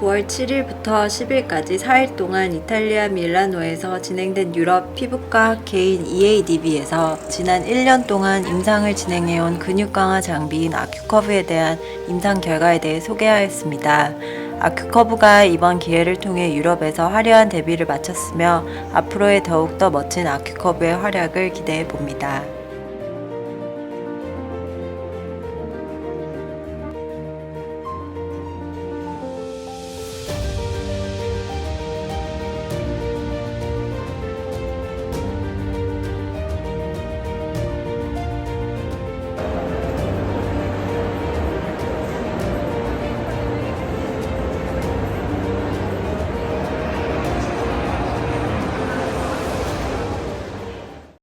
9월 7일부터 10일까지 4일 동안 이탈리아 밀라노에서 진행된 유럽 피부과 개인 EADB에서 지난 1년 동안 임상을 진행해온 근육 강화 장비인 아큐커브에 대한 임상 결과에 대해 소개하였습니다. 아큐커브가 이번 기회를 통해 유럽에서 화려한 데뷔를 마쳤으며 앞으로의 더욱더 멋진 아큐커브의 활약을 기대해 봅니다.